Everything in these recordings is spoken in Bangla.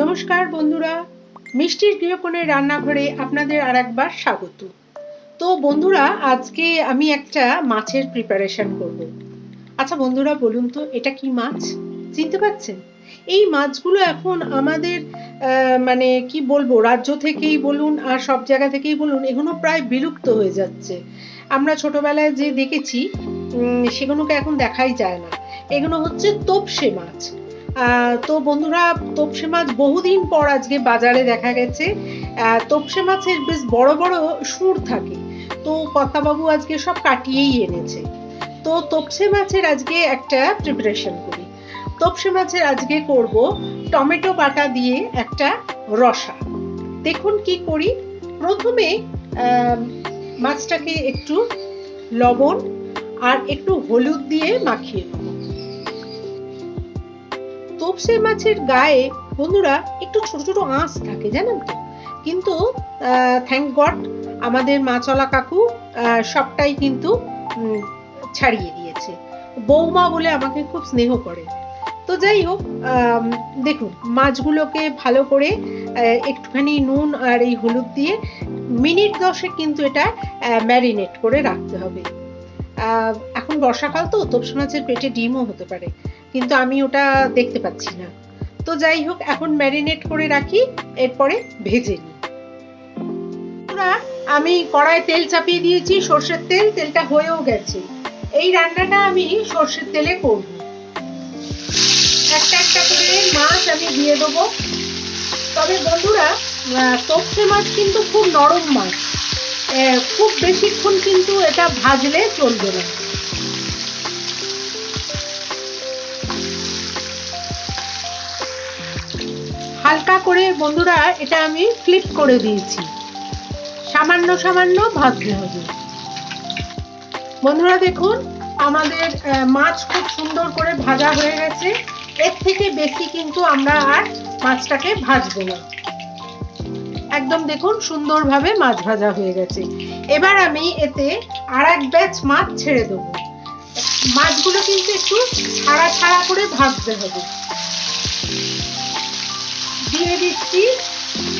নমস্কার বন্ধুরা, মিষ্টির গৃহকোণের রান্নাঘরে আপনাদের আর একবার স্বাগত। তো বন্ধুরা, আজকে আমি একটা মাছের প্রিপারেশন করব। আচ্ছা বন্ধুরা, বলুন তো, এটা কি মাছ? চিনতে পারছেন? এই মাছগুলো এখন আমাদের মানে কি বলব, রাজ্য থেকেই বলুন আর সব জায়গা থেকেই বলুন, এগুলো প্রায় বিলুপ্ত হয়ে যাচ্ছে। আমরা ছোটবেলায় যে দেখেছি সেগুলোকে এখন দেখাই যায় না। এগুলো হচ্ছে তোপসে মাছ। তো বন্ধুরা, তোপসে মাছ বহুদিন পর আজকে বাজারে দেখা গেছে। তোপসে মাছের বেশ বড় বড় সুর থাকে। তো কর্তাবাবু আজকে সব কাটিয়েই এনেছে। তো তোপসে মাছের আজকে একটা প্রিপারেশন করি। তোপসে মাছের আজকে করব টমেটো বাটা দিয়ে একটা রসা। দেখুন কি করি। প্রথমে মাছটাকে একটু লবণ আর একটু হলুদ দিয়ে মাখিয়ে নেব। তোপসে মাছের গায়ে বন্ধুরা একটু ছোট ছোট আঁশ থাকে, জানেন তো? কিন্তু থ্যাংক গড আমাদের মাছলা কাকু সবটাই কিন্তু ছাড়িয়ে দিয়েছে। বৌমা বলে আমাকে খুব স্নেহ করে। তো যাই হোক দেখুন, মাছগুলোকে ভালো করে একটুখানি নুন আর এই হলুদ দিয়ে মিনিট দশে কিন্তু এটা ম্যারিনেট করে রাখতে হবে। এখন বর্ষাকাল তো, তোপসে মাছের পেটে ডিমও হতে পারে। কিন্তু আমি ওটা দেখতে পাচ্ছি না। তো যাই হোক, এখন ম্যারিনেট করে রাখি, এরপরে ভেজে নিই। আমি কড়ায় তেল চাপিয়ে দিয়েছি, সর্ষের তেল, তেলটা হয়েও গেছে। এই রান্নাটা আমি সর্ষের তেলে করব। একটা একটা করে মাছ আমি দিয়ে দেবো। তবে বন্ধুরা তোপসে মাছ কিন্তু খুব নরম মাছ। খুব বেশিক্ষণ কিন্তু এটা ভাজলে চলবে না। হালকা করে বন্ধুরা, এটা আমি ফ্লিপ করে দিয়েছি। সামান্য সামান্য ভাজতে হবে। বন্ধুরা দেখুন, আমাদের মাছ খুব সুন্দর করে ভাজা হয়ে গেছে। এর থেকে বেশি কিন্তু আমরা আর মাছটাকে ভাজবো না। একদম দেখুন, সুন্দরভাবে মাছ ভাজা হয়ে গেছে। এবার আমি এতে আর এক ব্যাচ মাছ ছেড়ে দেবো। মাছগুলো কিন্তু একটু ছাড়া ছাড়া করে ভাজতে হবে। দিয়ে দিচ্ছি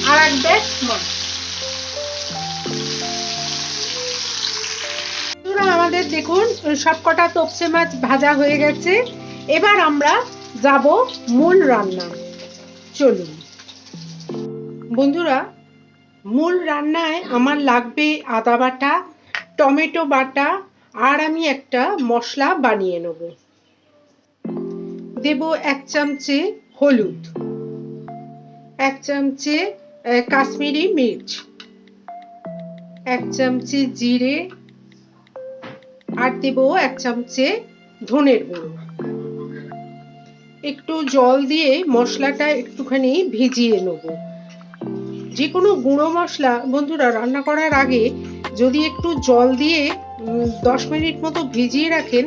আর এক ব্যাচ মাছ আমাদের দেখুন, সবকটা তপসে মাছ ভাজা হয়ে গেছে। এবার আমরা যাব মূল রান্না। চলুন। বন্ধুরা, মূল রান্নায় আমার লাগবে আদা বাটা, টমেটো বাটা, আর আমি একটা মশলা বানিয়ে নেব। দেব এক চামচে হলুদ। এক চামচে কাশ্মীরি মির্চ, এক চামচে জিরে, আর দেব এক চামচে ধনের গুঁড়ো। একটু জল দিয়ে মশলাটা একটুখানি ভিজিয়ে নেব। যে কোনো গুঁড়ো মশলা, বন্ধুরা, রান্না করার আগে যদি একটু জল দিয়ে দশ মিনিট মতো ভিজিয়ে রাখেন,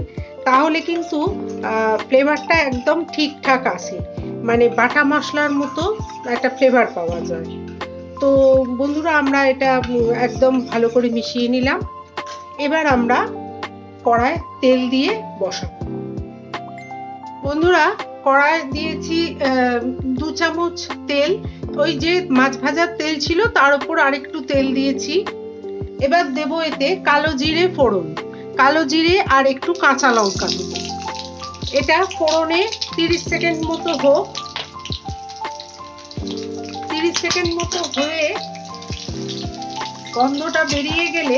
তাহলে কিন্তু ফ্লেভারটা একদম ঠিকঠাক আসে। মানে বাটা মশলার মতো একটা ফ্লেভার পাওয়া যায়। তো বন্ধুরা, আমরা এটা একদম ভালো করে মিশিয়ে নিলাম। এবার আমরা কড়ায় তেল দিয়ে বসাবো। বন্ধুরা কড়ায় দিয়েছি দু চামচ তেল। ওই যে মাছ ভাজার তেল ছিল, তার উপর আরেকটু তেল দিয়েছি। এবার দেব এতে কালো জিরে ফোড়ন। কালো জিরে আর একটু কাঁচা লঙ্কা দেব। এটা ফোড়নে তিরিশ সেকেন্ড মতো হোক। তিরিশ সেকেন্ড মতো হয়ে গন্ধটা বেরিয়ে গেলে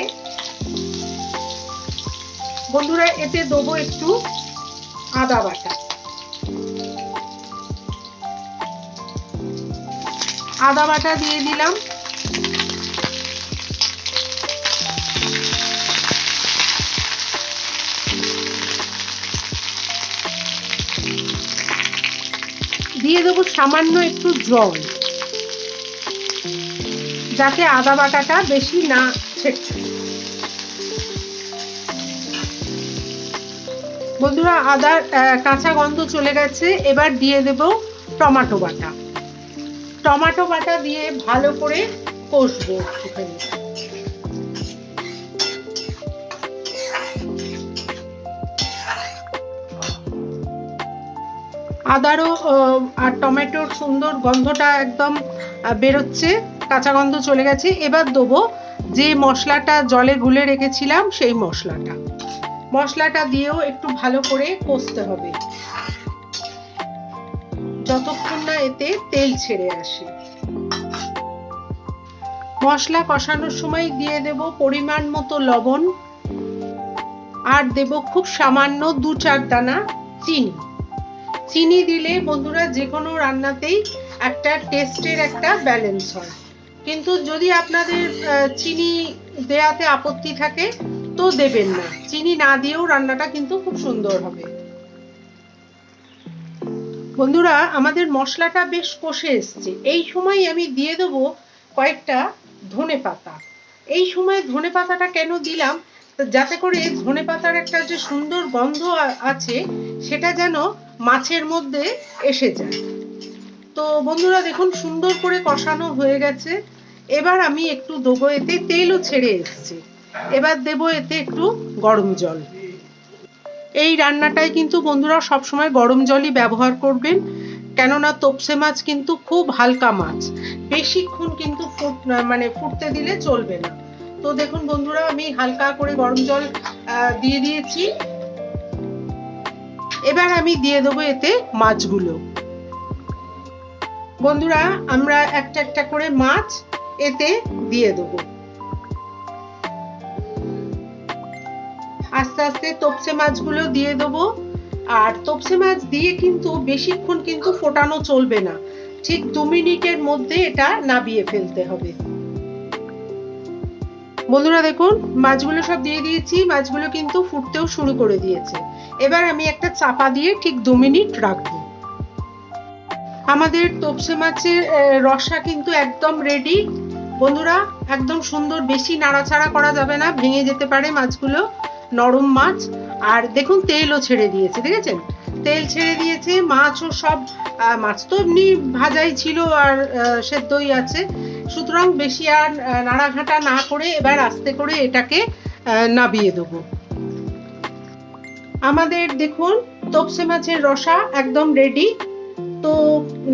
বন্ধুরা এতে দেবো একটু আদা বাটা। আদা বাটা দিয়ে দিলাম। দিয়ে দেবো সামান্য একটু জল। যাতে আদা বাটাটা বেশি না ছেড়ছে বন্ধুরা, আদার কাঁচা গন্ধ চলে গেছে। এবার দিয়ে দেব টমাটো বাটা। টমাটো বাটা দিয়ে ভালো করে কষবো আদারও আর টমেটোর সুন্দর গন্ধটা একদম বেরোচ্ছে, কাঁচা গন্ধ চলে গেছে। এবার দেবো যে মশলাটা জলে গুলে রেখেছিলাম, সেই মশলাটা। মশলাটা দিয়েও একটু ভালো করে কষতে হবে। যতক্ষণ না এতে তেল ছেড়ে আসে। মশলা কষানোর সময় দিয়ে দেব পরিমাণ মতো লবণ। আর দেব খুব সামান্য দু চার দানা চিনি। চিনি দিলে বন্ধুরা যে কোনো রান্নাতেই একটা টেস্টের একটা ব্যালেন্স হয়। কিন্তু যদি আপনাদের চিনি দেয়াতে আপত্তি থাকে, তো দেবেন না। চিনি না দিয়েও রান্নাটা কিন্তু খুব সুন্দর হবে। বন্ধুরা, আমাদের মশলাটা বেশ কষে এসছে। এই সময় আমি দিয়ে দেবো কয়েকটা ধনে পাতা এই সময় ধনে পাতাটা কেন দিলাম? যাতে করে ধনে পাতার একটা যে সুন্দর গন্ধ আছে, সেটা যেন মাছের মধ্যে এসে যায়। তো বন্ধুরা, দেখুন, সুন্দর করে কষানো হয়ে গেছে। এবার আমি একটু দেবো এতে তেলও ছেড়ে এসছে। এবার দেবো এতে একটু গরম জল। এই রান্নাটায় কিন্তু বন্ধুরা সবসময় গরম জলই ব্যবহার করবেন। কেননা তোপসে মাছ কিন্তু খুব হালকা মাছ। বেশিক্ষণ কিন্তু ফুট মানে ফুটতে দিলে চলবে না। তো দেখুন বন্ধুরা, আমি হালকা করে গরম জল দিয়ে দিয়েছি। এবার আমি দিয়ে দেবো এতে মাছগুলো। বন্ধুরা, আমরা একটা একটা করে মাছ এতে দিয়ে দেবো। আস্তে আস্তে তোপসে মাছগুলো দিয়ে দেবো। আর তোপসে মাছ দিয়ে কিন্তু বেশিক্ষণ কিন্তু ফোটানো চলবে না। ঠিক দু মিনিটের মধ্যে এটা নাবিয়ে ফেলতে হবে। বন্ধুরা দেখুন, মাছগুলো সব দিয়ে দিয়েছি, মাছগুলো কিন্তু ফুটতেও শুরু করে দিয়েছে। এবার আমি একটা চাপা দিয়ে ঠিক দু মিনিট রাখব। আমাদের তোপসে মাছের রসা কিন্তু একদম রেডি বন্ধুরা, একদম সুন্দর, বেশি নাড়াচাড়া করা যাবে না, ভেঙে যেতে পারে মাছগুলো, নরম মাছ। আর দেখুন, তেলও ছেড়ে দিয়েছে, দেখেছেন? তেল ছেড়ে দিয়েছে, মাছও সব মাছ তো এমনি ভাজাই ছিল আর সেদ্ধই আছে। সুতরাং বেশি আর নাড়াঘাটা না করে এবার আস্তে করে এটাকে নাবিয়ে দেবো। আমাদের দেখুন, তোপসে মাছের রসা একদম রেডি তো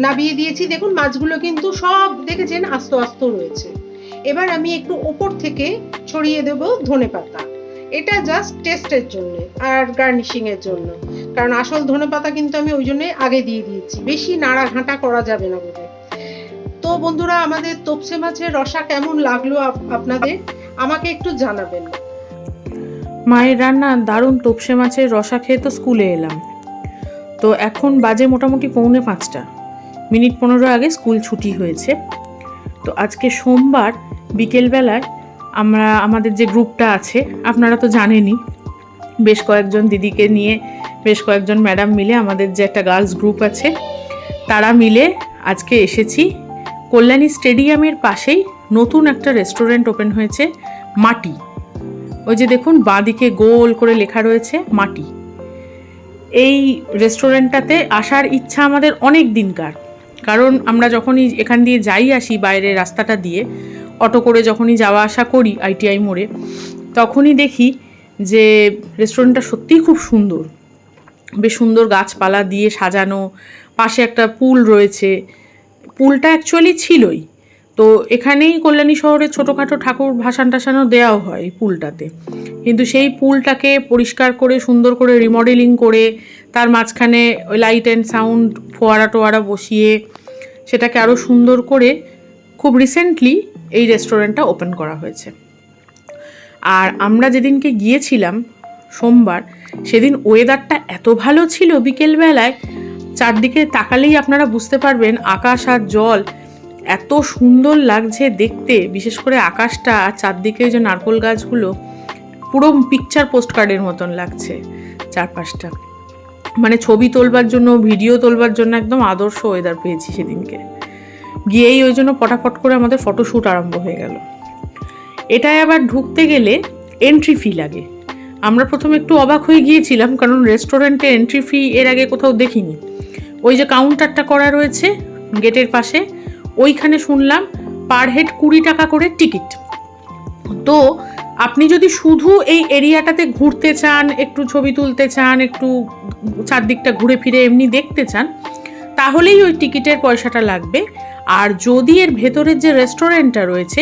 নাবিয়ে দিয়েছি। দেখুন, মাছগুলো কিন্তু সব দেখেছেন আস্ত আস্ত রয়েছে। এবার আমি একটু ওপর থেকে ছড়িয়ে দেব ধনে পাতা। এটা জাস্ট টেস্টের জন্য আর গার্নিশিং এর জন্য। কারণ আসল ধনে পাতা কিন্তু আমি ওই জন্য আগে দিয়ে দিয়েছি। বেশি নাড়া ঘাঁটা করা যাবে না তো বন্ধুরা, আমাদের তোপসে মাছের রসা কেমন লাগল আপ- আপনাদের? আমাকে একটু জানাবেন। মায়ের রান্না, দারুণ তোপসে মাছের রসা খেয়ে তো স্কুলে এলাম। তো এখন বাজে মোটামুটি পৌনে পাঁচটা। মিনিট পনেরো আগে স্কুল ছুটি হয়েছে। তো আজকে সোমবার বিকেলবেলায় আমরা, আমাদের যে গ্রুপটা আছে, আপনারা তো জানেনই, বেশ কয়েকজন দিদিকে নিয়ে, বেশ কয়েকজন ম্যাডাম মিলে আমাদের যে একটা গার্লস গ্রুপ আছে, তারা মিলে আজকে এসেছি কল্যাণী স্টেডিয়ামের পাশেই নতুন একটা রেস্টুরেন্ট ওপেন হয়েছে, মাটি। ওই যে দেখুন, বাঁদিকে গোল করে লেখা রয়েছে, মাটি। এই রেস্টুরেন্টটাতে আসার ইচ্ছা আমাদের অনেক দিনকার। কারণ আমরা যখনই এখান দিয়ে যাই আসি বাইরে রাস্তাটা দিয়ে, অটো করে যখনই যাওয়া আসা করি আইটিআই মোড়ে, তখনই দেখি যে রেস্টুরেন্টটা সত্যিই খুব সুন্দর। বেশ সুন্দর গাছপালা দিয়ে সাজানো, পাশে একটা পুল রয়েছে পুলটা অ্যাকচুয়ালি ছিলই। তো এখানেই কল্যাণী শহরে ছোটোখাটো ঠাকুর ভাসান টাসানো দেওয়াও হয় পুলটাতে। কিন্তু সেই পুলটাকে পরিষ্কার করে, সুন্দর করে রিমডেলিং করে, তার মাঝখানে লাইট অ্যান্ড সাউন্ড ফোয়ারা টোয়ারা বসিয়ে সেটাকে আরও সুন্দর করে খুব রিসেন্টলি এই রেস্টুরেন্টটা ওপেন করা হয়েছে। আর আমরা যেদিনকে গিয়েছিলাম সোমবার, সেদিন ওয়েদারটা এত ভালো ছিল বিকেলবেলায় চারদিকে তাকালেই আপনারা বুঝতে পারবেন আকাশ আর জল এত সুন্দর লাগছে দেখতে, বিশেষ করে আকাশটা আর চারদিকে যে নারকোল গাছগুলো, পুরো পিকচার পোস্ট কার্ডের মতন লাগছে চারপাশটা। মানে ছবি তোলবার জন্য ভিডিও তোলবার জন্য একদম আদর্শ ওয়েদার পেয়েছি সেদিনকে। গিয়েই ওই জন্য পটাপট করে আমাদের ফটোশ্যুট আরম্ভ হয়ে গেল। এটায় আবার ঢুকতে গেলে এন্ট্রি ফি লাগে। আমরা প্রথমে একটু অবাক হয়ে গিয়েছিলাম, কারণ রেস্টুরেন্টে এন্ট্রি ফি এর আগে কোথাও দেখিনি। ওই যে কাউন্টারটা করা রয়েছে গেটের পাশে, ওইখানে শুনলাম পার হেড কুড়ি টাকা করে টিকিট তো আপনি যদি শুধু এই এরিয়াটাতে ঘুরতে চান, একটু ছবি তুলতে চান, একটু চারদিকটা ঘুরে ফিরে এমনি দেখতে চান, তাহলেই ওই টিকিটের পয়সাটা লাগবে। আর যদি এর ভেতরের যে রেস্টুরেন্টটা রয়েছে,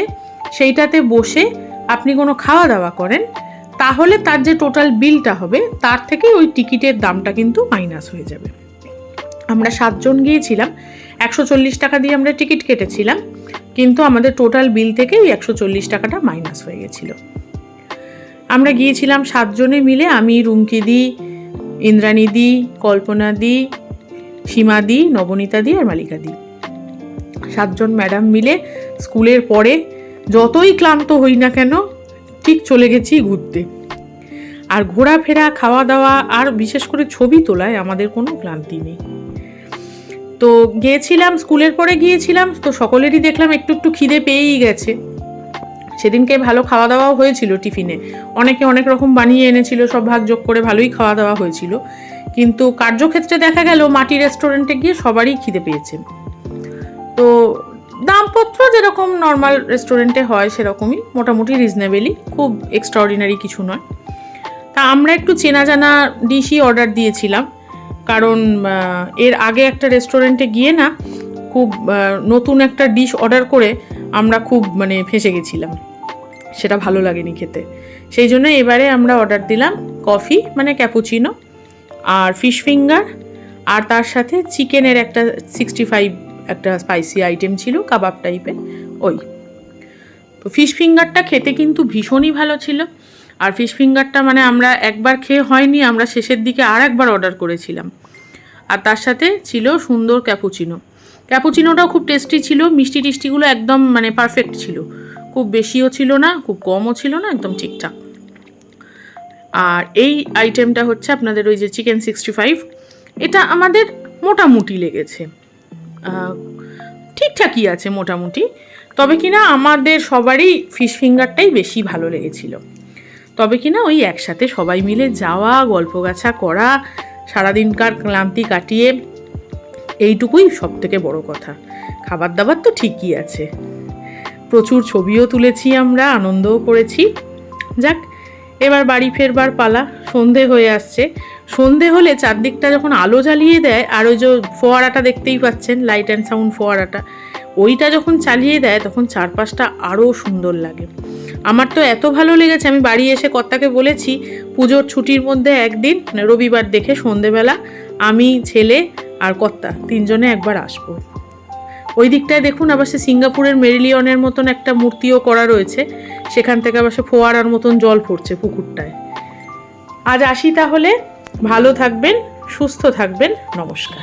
সেইটাতে বসে আপনি কোনো খাওয়া দাওয়া করেন, তাহলে তার যে টোটাল বিলটা হবে, তার থেকে ওই টিকিটের দামটা কিন্তু মাইনাস হয়ে যাবে। আমরা সাতজন গিয়েছিলাম, একশো চল্লিশ টাকা দিয়ে আমরা টিকিট কেটেছিলাম, কিন্তু আমাদের টোটাল বিল থেকে ওই একশো চল্লিশ টাকাটা মাইনাস হয়ে গেছিল। আমরা গিয়েছিলাম সাতজনে মিলে, আমি, রুমকি দি, ইন্দ্রাণী দি, কল্পনা দি, সীমা দি, নবনীতা দি আর মালিকা দি। সাতজন ম্যাডাম মিলে স্কুলের পরে যতই ক্লান্ত হই না কেন, ঠিক চলে গেছি ঘুরতে। আর ঘোরাফেরা, খাওয়া দাওয়া আর বিশেষ করে ছবি তোলায় আমাদের কোনো ক্লান্তি নেই। তো গিয়েছিলাম, স্কুলের পরে গিয়েছিলাম, তো সকলেরই দেখলাম একটু একটু খিদে পেয়েই গেছে। সেদিনকে ভালো খাওয়া দাওয়াও হয়েছিল টিফিনে। অনেকে অনেক রকম বানিয়ে এনেছিল, সব ভাগ যোগ করে ভালোই খাওয়া দাওয়া হয়েছিল। কিন্তু কার্যক্ষেত্রে দেখা গেল, মাটি রেস্টুরেন্টে গিয়ে সবারই খিদে পেয়েছে। তো দামপত্র যেরকম নর্মাল রেস্টুরেন্টে হয়, সেরকমই, মোটামুটি রিজনেবেলি খুব এক্সট্রাঅর্ডিনারি কিছু নয়। তা আমরা একটু চেনা জানা ডিশই অর্ডার দিয়েছিলাম। কারণ এর আগে একটা রেস্টুরেন্টে গিয়ে না খুব নতুন একটা ডিশ অর্ডার করে আমরা খুব মানে ফেঁসে গেছিলাম। সেটা ভালো লাগেনি খেতে। সেই জন্য এবারে আমরা অর্ডার দিলাম কফি মানে ক্যাপুচিনো আর ফিশ ফিঙ্গার আর তার সাথে চিকেনের একটা সিক্সটি ফাইভ একটা স্পাইসি আইটেম ছিল কাবাব টাইপের ওই। তো ফিশ ফিঙ্গারটা খেতে কিন্তু ভীষণই ভালো ছিল। আর ফিশ ফিঙ্গারটা মানে আমরা একবার খেয়ে হয়নি, আমরা শেষের দিকে আর একবার অর্ডার করেছিলাম। আর তার সাথে ছিল সুন্দর ক্যাপুচিনো ক্যাপুচিনোটাও খুব টেস্টি ছিল, মিষ্টি টিষ্টিগুলো একদম মানে পারফেক্ট ছিল। খুব বেশিও ছিল না, খুব কমও ছিল না, একদম ঠিকঠাক। আর এই আইটেমটা হচ্ছে আপনাদের ওই যে চিকেন সিক্সটি ফাইভ এটা আমাদের মোটামুটি লেগেছে। ঠিকঠাকই আছে মোটামুটি। তবে কিনা আমাদের সবারই ফিশ ফিঙ্গারটাই বেশি ভালো লেগেছিল। তবে কিনা ওই একসাথে সবাই মিলে যাওয়া গল্প গাছা করা, সারাদিনকার ক্লান্তি কাটিয়ে এইটুকুই সব থেকে বড় কথা। খাবার দাবার তো ঠিকই আছে। প্রচুর ছবিও তুলেছি আমরা, আনন্দও করেছি। যাক, এবার বাড়ি ফেরবার পালা, সন্ধে হয়ে আসছে। সন্ধে হলে চারদিকটা যখন আলো জ্বালিয়ে দেয়, আর ওই যে ফোয়ারাটা দেখতেই পাচ্ছেন লাইট অ্যান্ড সাউন্ড ফোয়ারাটা, ওইটা যখন চালিয়ে দেয়, তখন চারপাশটা আরও সুন্দর লাগে। আমার তো এত ভালো লেগেছে, আমি বাড়ি এসে কর্তাকে বলেছি, পুজোর ছুটির মধ্যে একদিন, রবিবার দেখে সন্ধেবেলা, আমি, ছেলে আর কর্তা তিনজনে একবার আসব। ওই দিকটায় দেখুন, আবার সে সিঙ্গাপুরের মেরিলিয়নের মতন একটা মূর্তিও করা রয়েছে, সেখান থেকে আবার সে ফোয়ারার মতন জল পড়ছে পুকুরটায়। আজ আসি তাহলে, ভালো থাকবেন, সুস্থ থাকবেন, নমস্কার।